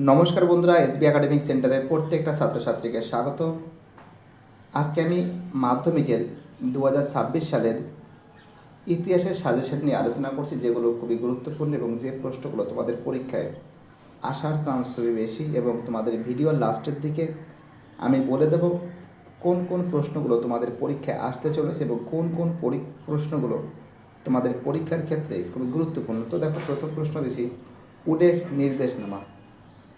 নমস্কার বন্ধুরা SB academic সেন্টারের প্রত্যেকটা ছাত্রছাত্রীকে স্বাগত। আজকে আমি মাধ্যমিকের দু হাজার ছাব্বিশ সালের ইতিহাসের সাজেশন নিয়ে আলোচনা করছি, যেগুলো খুবই গুরুত্বপূর্ণ এবং যে প্রশ্নগুলো তোমাদের পরীক্ষায় আসার চান্স খুবই বেশি এবং তোমাদের ভিডিওর লাস্টের দিকে আমি বলে দেব কোন কোন প্রশ্নগুলো তোমাদের পরীক্ষায় আসতে চলেছে এবং কোন কোন পরি- প্রশ্নগুলো তোমাদের পরীক্ষার ক্ষেত্রে খুবই গুরুত্বপূর্ণ। তো দেখো, প্রথম প্রশ্ন দিছি উডের নির্দেশনামা।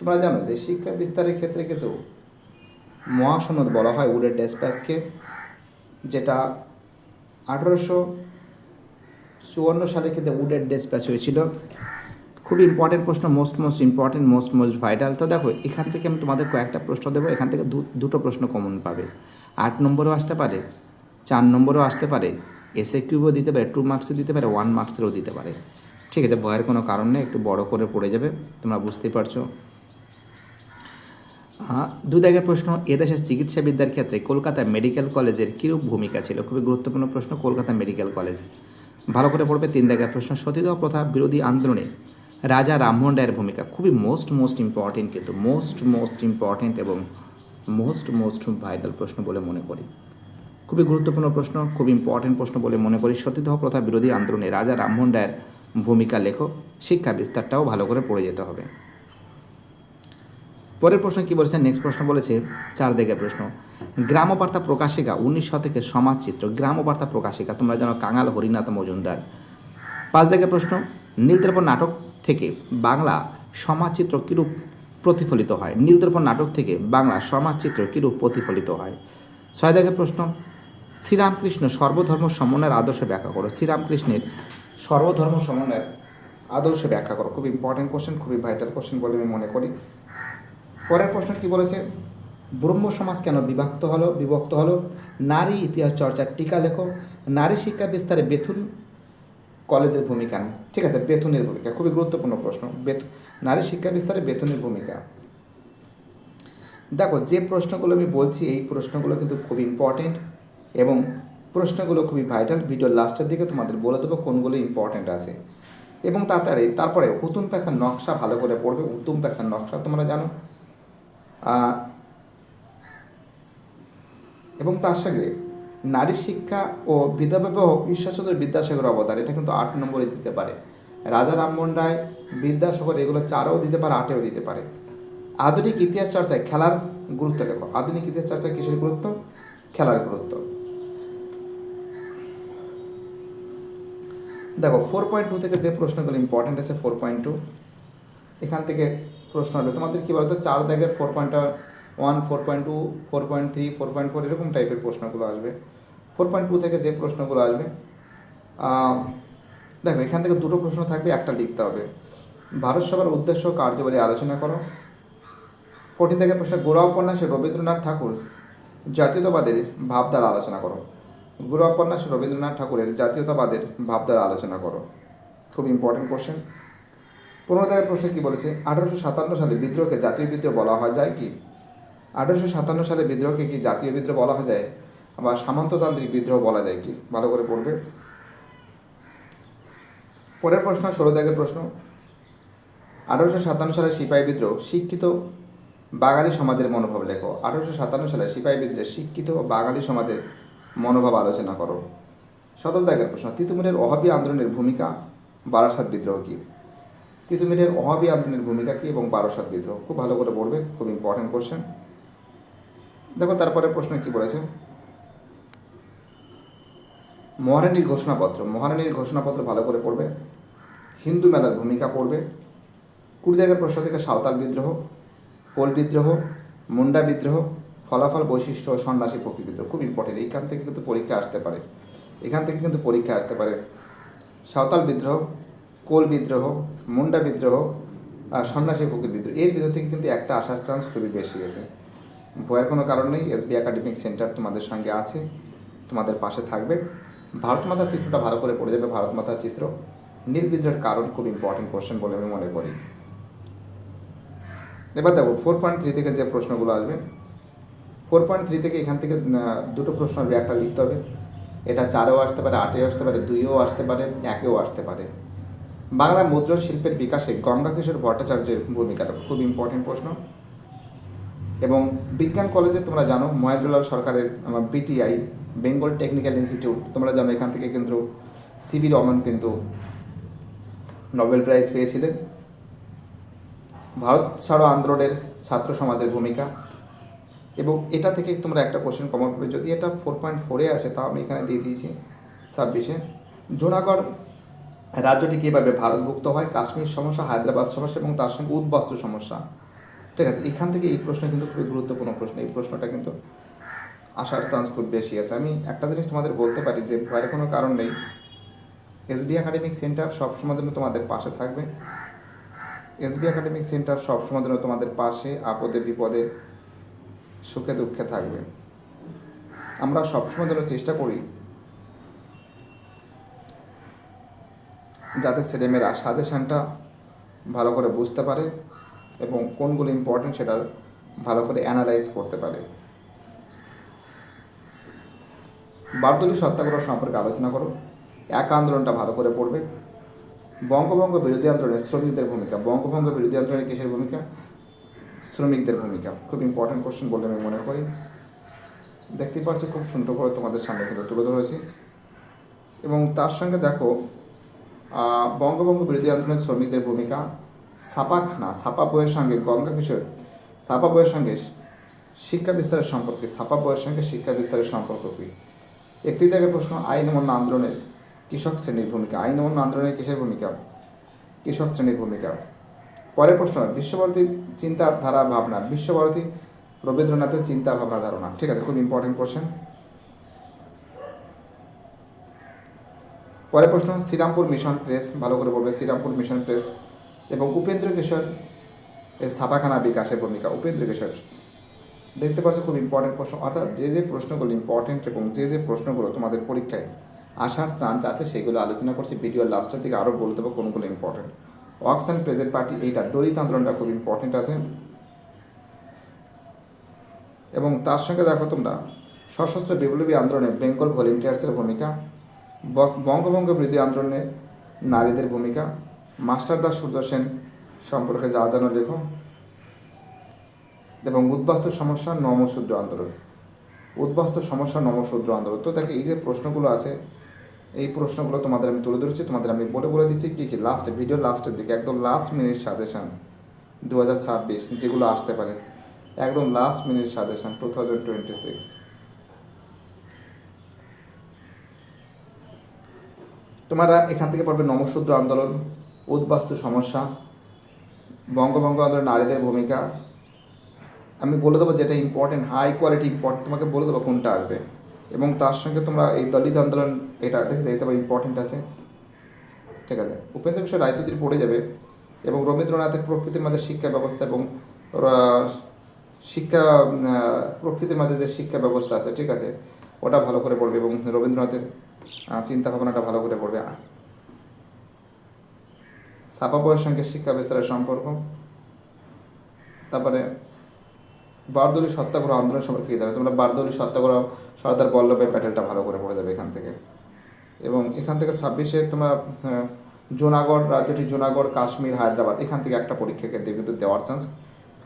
তোমরা জানো যে শিক্ষা বিস্তারের ক্ষেত্রে কিন্তু মহাসনদ বলা হয় উডের ডেসপ্যাচকে, যেটা আঠারোশো চুয়ান্ন সালে কিন্তু উডের ডেসপ্যাচ হয়েছিল। খুব ইম্পর্টেন্ট প্রশ্ন most most important most most vital তো দেখো, এখান থেকে আমি তোমাদের কয়েকটা প্রশ্ন দেবো, এখান থেকে দুটো প্রশ্ন কমন পাবে। আট নম্বরও আসতে পারে, চার নম্বরও আসতে পারে এসে কিউবও দিতে পারে টু মার্কসে দিতে পারে ওয়ান মার্কসেরও দিতে পারে। ঠিক আছে ভয়ের কোনো কারণ নেই, একটু বড় করে পড়ে যাবে, তোমরা বুঝতেই পারছ। দু দাগের প্রশ্ন এদেশের চিকিৎসা বিদ্যার ক্ষেত্রে কলকাতা মেডিকেল কলেজের কীরূপ ভূমিকা ছিল? খুবই গুরুত্বপূর্ণ প্রশ্ন, কলকাতা মেডিকেল কলেজ। ভালো করে পড়বে তিন দাগের প্রশ্ন, সতীদাহ প্রথা বিরোধী আন্দোলনে রাজা রামমোহন রায়ের ভূমিকা খুবই মোস্ট মোস্ট ইম্পর্টেন্ট কিন্তু মোস্ট মোস্ট ইম্পর্টেন্ট এবং মোস্ট মোস্ট ভাইটাল প্রশ্ন বলে মনে করি। খুবই গুরুত্বপূর্ণ প্রশ্ন, খুব ইম্পর্টেন্ট প্রশ্ন বলে মনে করি। সতীদাহ প্রথা বিরোধী আন্দোলনে রাজা রামমোহন রায়ের ভূমিকা লেখো, শিক্ষা বিস্তারটাও ভালো করে পড়ে যেতে হবে। পরের প্রশ্ন কি বলেছে নেক্সট প্রশ্ন বলেছে চার দিকের প্রশ্ন। গ্রামবার্তা প্রকাশিকা, উনিশ শতকের সমাজচিত্র, গ্রামবার্তা প্রকাশিকা, তোমরা জানো কাঙাল হরিনাথ মজুমদার। পাঁচ দিকের প্রশ্ন নীলদর্পণ নাটক থেকে বাংলা সমাজচিত্র কিরূপ প্রতিফলিত হয়? নীলদর্পণ নাটক থেকে বাংলা সমাজচিত্র কিরূপ প্রতিফলিত হয়? ছয় দিকের প্রশ্ন, শ্রীরামকৃষ্ণ সর্বধর্ম সমন্বয়ের আদর্শ ব্যাখ্যা করো। শ্রীরামকৃষ্ণের সর্বধর্ম সমন্বয়ের আদর্শ ব্যাখ্যা করো। খুব ইম্পর্টেন্ট কোশ্চেন খুবই ভাইটাল কোশ্চেন বলে আমি মনে করি। পরের প্রশ্ন কি বলেছে? ব্রহ্ম সমাজ কেন বিভক্ত হলো? বিভক্ত হলো নারী ইতিহাস চর্চার টিকা লেখো নারী শিক্ষা বিস্তারে বেথুন কলেজের ভূমিকা ঠিক আছে বেতনের ভূমিকা, খুবই গুরুত্বপূর্ণ প্রশ্ন। নারী শিক্ষা বিস্তারে বেতনের ভূমিকা। দেখো, যে প্রশ্নগুলো আমি বলছি, এই প্রশ্নগুলো কিন্তু খুব ইম্পর্টেন্ট এবং প্রশ্নগুলো খুবই ভাইটাল ভিডিওর লাস্টের দিকে তোমাদের বলে দেবো কোনগুলো ইম্পর্টেন্ট আছে। এবং তাড়াতাড়ি, তারপরে হুতুম পেশার নকশা ভালো করে পড়বে। হুতুম পেশার নকশা তোমরা জানো। এবং তার সঙ্গে নারী শিক্ষা ও বিধবা ঈশ্বরচন্দ্র বিদ্যাসাগর অবদান, এটা কিন্তু আট নম্বরে দিতে পারে। রাজা রামমোহন রায় বিদ্যাসাগর এগুলো চারেও দিতে পারে, আটেও দিতে পারে। আধুনিক ইতিহাস চর্চায় খেলার গুরুত্ব দেখো। আধুনিক ইতিহাস চর্চায় কিসের গুরুত্ব? খেলার গুরুত্ব। দেখো ফোর পয়েন্ট টু থেকে যে প্রশ্নগুলো ইম্পর্টেন্ট আছে ফোর পয়েন্ট টু এখান থেকে প্রশ্ন হবে তোমাদের কী বলতো, চার দাগের four point one four point two four point three four point four এরকম টাইপের প্রশ্নগুলো আসবে। ফোর পয়েন্ট টু থেকে যে প্রশ্নগুলো আসবে দেখো, এখান থেকে দুটো প্রশ্ন থাকবে, একটা লিখতে হবে। ভারত সভার উদ্দেশ্য কার্যবলী আলোচনা করো। ফোরটিন থেকে প্রশ্ন গোড়া উপন্যাসে রবীন্দ্রনাথ ঠাকুর জাতীয়তাবাদের ভাবধারা আলোচনা করো। গোড়া উপন্যাসে রবীন্দ্রনাথ ঠাকুরের জাতীয়তাবাদের ভাবধারা আলোচনা করো। খুব ইম্পর্টেন্ট কোশ্চেন পনেরো দাগের প্রশ্ন কী বলেছে? আঠারোশো সাতান্ন সালে বিদ্রোহকে জাতীয় বিদ্রোহ বলা হয় যায় কি? আঠারোশো সাতান্ন সালে বিদ্রোহকে কি জাতীয় বিদ্রোহ বলা হয় যায়? বা সামন্ততান্ত্রিক বিদ্রোহ বলা যায় কি? ভালো করে পড়বে। পরের প্রশ্ন, ষোলো দাগের প্রশ্ন। আঠারোশো সাতান্ন সালে সিপাহী বিদ্রোহ, শিক্ষিত বাঙালি সমাজের মনোভাব লেখো। আঠারোশো সাতান্ন সালে সিপাহী বিদ্রোহে শিক্ষিত বাঙালি সমাজের মনোভাব আলোচনা করো। সতেরো প্রশ্ন তিতুমিরের অভাবী আন্দোলনের ভূমিকা বারাসাত বিদ্রোহ কী? তিতুমিরের অভাবী আন্দোলনের ভূমিকা কী এবং বারোসাত বিদ্রোহ? খুব ভালো করে পড়বে, খুব ইম্পর্টেন্ট কোশ্চেন দেখো, তারপরে প্রশ্ন কি বলেছে? মহারানীর ঘোষণাপত্র। মহারানীর ঘোষণাপত্র ভালো করে পড়বে। হিন্দু মেলার ভূমিকা পড়বে। কুড়ি দাগের প্রশ্ন থেকে সাঁওতাল বিদ্রোহ, কোল বিদ্রোহ, মুন্ডা বিদ্রোহ, ফলাফল, বৈশিষ্ট্য ও সন্ন্যাসী প্রকৃতি বিদ্রোহ। খুব ইম্পর্টেন্ট এইখান থেকে কিন্তু পরীক্ষা আসতে পারে। এখান থেকে কিন্তু পরীক্ষা আসতে পারে। সাঁওতাল বিদ্রোহ কোল বিদ্রোহ, মুন্ডা বিদ্রোহ, আর সন্ন্যাসী ফকির বিদ্রোহ। এর বিদ্রোহ থেকে কিন্তু একটা আসার চান্স খুবই বেশি আছে। ভয়ের কোনো কারণ নেই এসবি একাডেমিক সেন্টার তোমাদের সঙ্গে আছে, তোমাদের পাশে থাকবে। ভারত মাতার চিত্রটা ভালো করে পড়ে যাবে, ভারত মাতার চিত্র। নির্বিদ্রোহের কারণ খুব ইম্পর্টেন্ট কোশ্চেন বলে আমি মনে করি। এবার দেখো ফোর পয়েন্ট থ্রি থেকে যে প্রশ্নগুলো আসবে ফোর পয়েন্ট থ্রি থেকে এখান থেকে দুটো প্রশ্ন আসবে, একটা লিখতে হবে। এটা চারেও আসতে পারে, আটেও আসতে পারে, দুইও আসতে পারে, একেও আসতে পারে। বাংলা মুদ্রণ শিল্পের বিকাশে গঙ্গা কিশোর ভট্টাচার্যের ভূমিকাটা খুব ইম্পর্টেন্ট প্রশ্ন। এবং বিজ্ঞান কলেজে তোমরা জানো, মহেন্দ্রলাল সরকারের বিটিআই বেঙ্গল টেকনিক্যাল ইনস্টিটিউট তোমরা জানো এখান থেকে কিন্তু সিবি রমন কিন্তু নোবেল প্রাইজ পেয়েছিলেন। ভারত ছাড়ো আন্দোলনের ছাত্র সমাজের ভূমিকা। এবং এটা থেকে তোমরা একটা কোশ্চেন কমন করবে। যদি এটা ফোর পয়েন্ট ফোরে আসে, তাও আমি এখানে দিয়ে দিয়েছি। ছাব্বিশে। জুনাগড় রাজ্যটি কীভাবে ভারতভুক্ত হয়, কাশ্মীর সমস্যা, হায়দ্রাবাদ সমস্যা এবং তার সঙ্গে উদ্বাস্তু সমস্যা? ঠিক আছে, এখান থেকে এই প্রশ্ন কিন্তু খুবই গুরুত্বপূর্ণ প্রশ্ন। এই প্রশ্নটা কিন্তু আসার চান্স খুব বেশি আছে। আমি একটা জিনিস তোমাদের বলতে পারি যে ভয়ের কোনো কারণ নেই। এসবি একাডেমিক সেন্টার সবসময় জন্য তোমাদের পাশে থাকবে। এসবি একাডেমিক সেন্টার সবসময় জন্য তোমাদের পাশে আপদে বিপদে সুখে দুঃখে থাকবে। আমরা সবসময় জন্য চেষ্টা করি যাতে ছেলেমেয়েরা সাজেশানটা ভালো করে বুঝতে পারে এবং কোনগুলো ইম্পর্টেন্ট সেটা ভালো করে অ্যানালাইজ করতে পারে। বারদলি সত্যাগ্রহ সম্পর্কে আলোচনা করো। এক আন্দোলনটা ভালো করে পড়বে। বঙ্গভঙ্গ বিরোধী আন্দোলনে শ্রমিকদের ভূমিকা। বঙ্গভঙ্গ বিরোধী আন্দোলনে কিসের ভূমিকা? শ্রমিকদের ভূমিকা। খুব ইম্পর্টেন্ট কোশ্চেন বলে আমি মনে করি। দেখতেই পাচ্ছি খুব সুন্দর করে তোমাদের সামনে কিন্তু তুলে ধরেছি। এবং তার সঙ্গে দেখো আহ, বঙ্গভঙ্গ বিরোধী আন্দোলনের শ্রমিকদের ভূমিকা ছাপাখানা ছাপা বইয়ের সঙ্গে গঙ্গা কিশোর ছাপা বইয়ের সঙ্গে শিক্ষা বিস্তারের সম্পর্কে ছাপা বইয়ের সঙ্গে শিক্ষা বিস্তারের সম্পর্ক কী? একটি থেকে প্রশ্ন আইন অমান্য আন্দোলনের কৃষক শ্রেণির ভূমিকা আইন অমান্য আন্দোলনের কিসের ভূমিকা? কৃষক শ্রেণির ভূমিকা। পরের প্রশ্ন বিশ্বভারতী চিন্তাধারা ভাবনা বিশ্বভারতী রবীন্দ্রনাথের চিন্তা ভাবনা ধারণা। ঠিক আছে খুব ইম্পর্টেন্ট কোশ্চেন পরের প্রশ্ন, শ্রীরামপুর মিশন প্রেস, ভালো করে বলবে, শ্রীরামপুর মিশন প্রেস এবং উপেন্দ্র কিশোর এর ছাপাখানা বিকাশের ভূমিকা। উপেন্দ্র কিশোর, দেখতে পাচ্ছ খুব ইম্পর্টেন্ট প্রশ্ন। অর্থাৎ যে যে প্রশ্নগুলো ইম্পর্টেন্ট এবং যে যে প্রশ্নগুলো তোমাদের পরীক্ষায় আসার চান্স আছে, সেগুলো আলোচনা করছি। ভিডিওর লাস্টের দিকে আরও বলে দেবো কোনগুলো important works and present party এইটা দলিত আন্দোলনটা খুব ইম্পর্টেন্ট আছে। এবং তার সঙ্গে দেখো তোমরা, সশস্ত্র বিপ্লবী আন্দোলনে বেঙ্গল ভলেন্টিয়ার্সের ভূমিকা। বঙ্গভঙ্গ বিরোধী আন্দোলনে নারীদের ভূমিকা। মাস্টার দাস সূর্য সেন সম্পর্কে যা জানো লেখো। এবং উদ্বাস্তু সমস্যা নমশূদ্র আন্দোলন। উদ্বাস্তু সমস্যা নমশূদ্র আন্দোলন। তো দেখো, এই যে প্রশ্নগুলো আছে, এই প্রশ্নগুলো তোমাদের আমি তুলে ধরেছি, তোমাদের আমি বলে বলে দিচ্ছি কী কী। লাস্টে ভিডিও লাস্টের দিকে, একদম লাস্ট মিনিট সাজেশন দু যেগুলো আসতে পারে। একদম last minute suggestion two thousand twenty six তোমরা এখান থেকে পড়বে নমশূদ্র আন্দোলন, উদ্বাস্তু সমস্যা, বঙ্গভঙ্গ আন্দোলন, নারীদের ভূমিকা। আমি বলে দেবো যেটা ইম্পর্টেন্ট হাই কোয়ালিটি ইম্পর্টেন্ট তোমাকে বলে দেবো কোনটা আসবে। এবং তার সঙ্গে তোমরা এই দলিত আন্দোলন, এটা দেখে এটা ইম্পর্টেন্ট আছে। ঠিক আছে? উপেন্দ্র কিশোর রায়চৌধুরী পড়ে যাবে এবং রবীন্দ্রনাথের প্রকৃতির মাঝে শিক্ষা ব্যবস্থা এবং শিক্ষা প্রকৃতির মাঝে যে শিক্ষা ব্যবস্থা আছে, ঠিক আছে? ওটা ভালো করে পড়বে এবং রবীন্দ্রনাথের চিন্তা ভাবনাটা ভালো করে পড়বে ছাপা বইয়ের সঙ্গে শিক্ষা বিস্তারের সম্পর্ক, তারপরে বারদলি সত্যাগ্রহ আন্দোলন সম্পর্কে জানো? তোমরা বারদলি সত্যাগ্রহ সর্দার বল্লভভাই প্যাটেলটা ভালো করে পড়ে যাবে এখান থেকে। এবং এখান থেকে ছাব্বিশে তোমরা জুনাগড়, রাজ্যটি জুনাগড়, কাশ্মীর, হায়দ্রাবাদ, এখান থেকে একটা পরীক্ষাকে দিয়ে কিন্তু দেওয়ার চান্স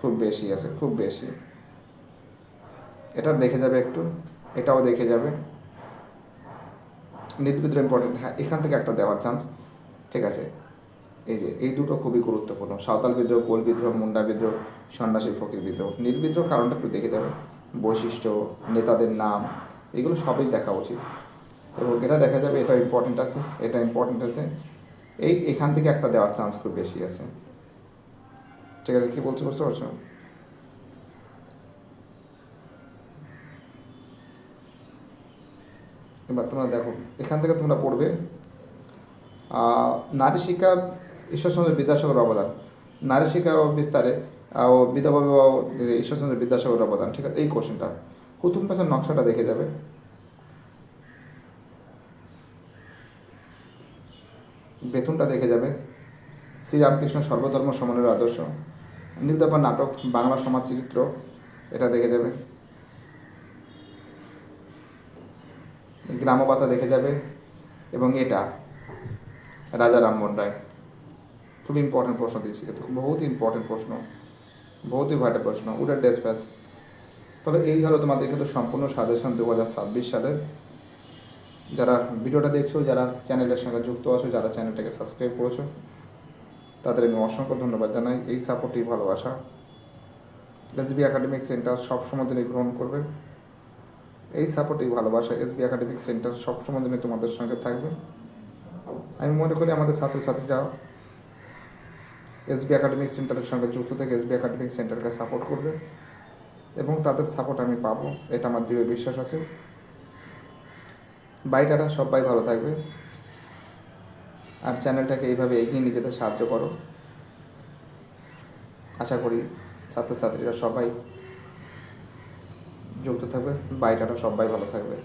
খুব বেশি আছে, খুব বেশি। এটা দেখে যাবে একটু, এটাও দেখে যাবে। নির্বিদ্রোহ ইম্পর্টেন্ট হ্যাঁ এখান থেকে একটা দেওয়ার চান্স ঠিক আছে? এই যে, এই দুটো খুবই গুরুত্বপূর্ণ। সাঁওতাল বিদ্রোহ, কোল বিদ্রোহ, মুন্ডা বিদ্রোহ, সন্ন্যাসী ফকির বিদ্রোহ। নির্বিদ্রোহ কারণটা একটু দেখে যাবে। বৈশিষ্ট্য, নেতাদের নাম, এগুলো সবই দেখা উচিত। এবং এটা দেখা যাবে, এটা ইম্পর্টেন্ট আছে, এটা ইম্পর্টেন্ট আছে। এই এখান থেকে একটা দেওয়ার চান্স খুব বেশি আছে। ঠিক আছে, কি বলছো, বুঝতে পারছ? এবার তোমরা দেখো, এখান থেকে তোমরা পড়বে নারী শিক্ষা ঈশ্বরচন্দ্র বিদ্যাসাগর অবদান। নারী শিক্ষা বিস্তারে ও বিবাহ ঈশ্বরচন্দ্র বিদ্যাসাগর অবদান, ঠিক আছে? এই কোশ্চেনটা হুতুম পাশের নকশাটা দেখে যাবে। বেতনটা দেখে যাবে। শ্রীরামকৃষ্ণ সর্বধর্ম সমানের আদর্শ। নীলদপা নাটক, বাংলা সমাজ চরিত্র, এটা দেখে যাবে। গ্রামবাতা দেখে যাবে এবং এটা রাজা রামমোহন রায় খুব ইম্পর্টেন্ট প্রশ্ন দিয়েছি কিন্তু বহুত ইম্পর্টেন্ট প্রশ্ন বহুতই ভাইটাল প্রশ্ন ওটার ডেসপ্যাচ তাহলে এই হলো তোমাদের কিন্তু সম্পূর্ণ সাজেশন দু হাজার ছাব্বিশ সালের। যারা ভিডিওটা দেখছ, যারা চ্যানেলের সঙ্গে যুক্ত আছো, যারা চ্যানেলটাকে সাবস্ক্রাইব করেছ, তাদের আমি অসংখ্য ধন্যবাদ জানাই। এই সাপোর্টই ভালোবাসা। এসবি একাডেমিক সেন্টার সবসময় দিনে গ্রহণ করবে। এই সাপোর্টই ভালোবাসা এসবি একাডেমিক সেন্টার সবসময় দিনে তোমাদের সঙ্গে থাকবে। আমি মনে করি আমাদের ছাত্রছাত্রীরা এসবি একাডেমিক সেন্টারের সঙ্গে যুক্ত থেকে এসবি একাডেমিক সেন্টারকে সাপোর্ট করবে এবং তাদের সাপোর্ট আমি পাবো, এটা আমার দৃঢ় বিশ্বাস আছে। বাইটাটা সবাই ভালো থাকবে। আর চ্যানেলটাকে এইভাবে এগিয়ে নিয়ে যেতে সাহায্য করো। আশা করি ছাত্রছাত্রীরা সবাই যুক্ত থাকবে বাইটাটা সবাই ভালো থাকবে।